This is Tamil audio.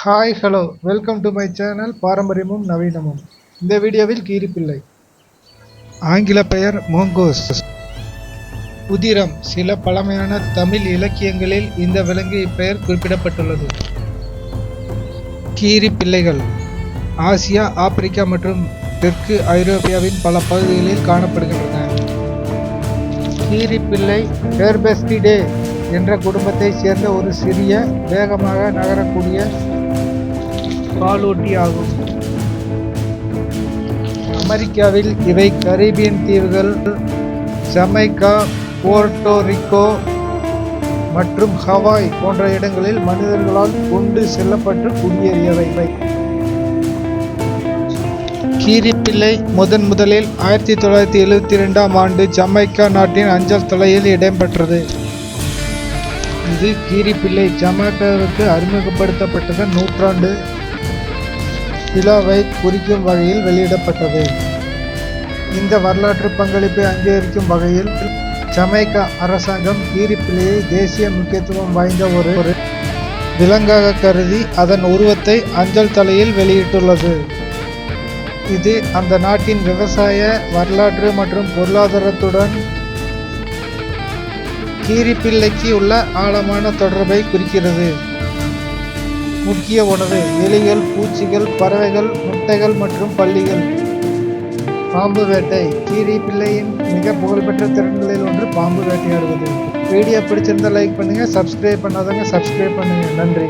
Hi hello welcome to my channel பாரம்பரியமும் நவீனமும் இந்த வீடியோவில் கீரிப்பிள்ளை. ஆங்கில பெயர் மோங்கோஸ். உதிரம். சில பழமையான தமிழ் இலக்கியங்களில் இந்த விலங்கு இப்பெயர் குறிப்பிடப்பட்டுள்ளது. கீரி பிள்ளைகள் ஆசியா ஆப்பிரிக்கா மற்றும் தெற்கு ஐரோப்பியாவின் பல பகுதிகளில் காணப்படுகின்றன. கீரிப்பிள்ளை ஹெர்பெஸ்டிடே என்ற குடும்பத்தைச் சேர்ந்த ஒரு சிறிய வேகமாக நகரக்கூடிய பாலூட்டி ஆகும். அமெரிக்காவில் இவை கரீபியன் தீவுகள் ஜமைக்கா போர்டோரிக்கோ மற்றும் ஹவாய் போன்ற இடங்களில் மனிதர்களால் கொண்டு செல்லப்பட்டு குடியேறியவை. கீரிப்பிள்ளை முதன் முதலில் ஆயிரத்தி தொள்ளாயிரத்தி எழுவத்தி ரெண்டாம் ஆண்டு ஜமைக்கா நாட்டின் அஞ்சல் தலையில் இடம்பெற்றது. இது கீரிப்பிள்ளை ஜமைக்காவிற்கு அறிமுகப்படுத்தப்பட்டதன் நூற்றாண்டு. விழாவை குறிக்கும் வகையில் வெளியிடப்பட்டது. இந்த வரலாற்று பங்களிப்பை அங்கீகரிக்கும் வகையில் ஜமைக்கா அரசாங்கம் கீரிப்பிள்ளையை தேசிய முக்கியத்துவம் வாய்ந்த ஒரு ஒரு விலங்காக கருதி அதன் உருவத்தை அஞ்சல் தலையில் வெளியிட்டுள்ளது. இது அந்த நாட்டின் விவசாய வரலாற்று மற்றும் பொருளாதாரத்துடன் கீரிப்பிள்ளைக்கு உள்ள ஆழமான தொடர்பை குறிக்கிறது. முக்கிய உணவு எலிகள் பூச்சிகள் பறவைகள் முட்டைகள் மற்றும் பள்ளிகள் பாம்பு வேட்டை. கீரி பிள்ளையின் மிக புகழ்பெற்ற திறன்களில் ஒன்று பாம்பு வேட்டையாடுவது வீடியோ பிடிச்சிருந்தால் லைக் பண்ணுங்கள் சப்ஸ்கிரைப் பண்ணாதவங்க சப்ஸ்கிரைப் பண்ணுங்கள் நன்றி.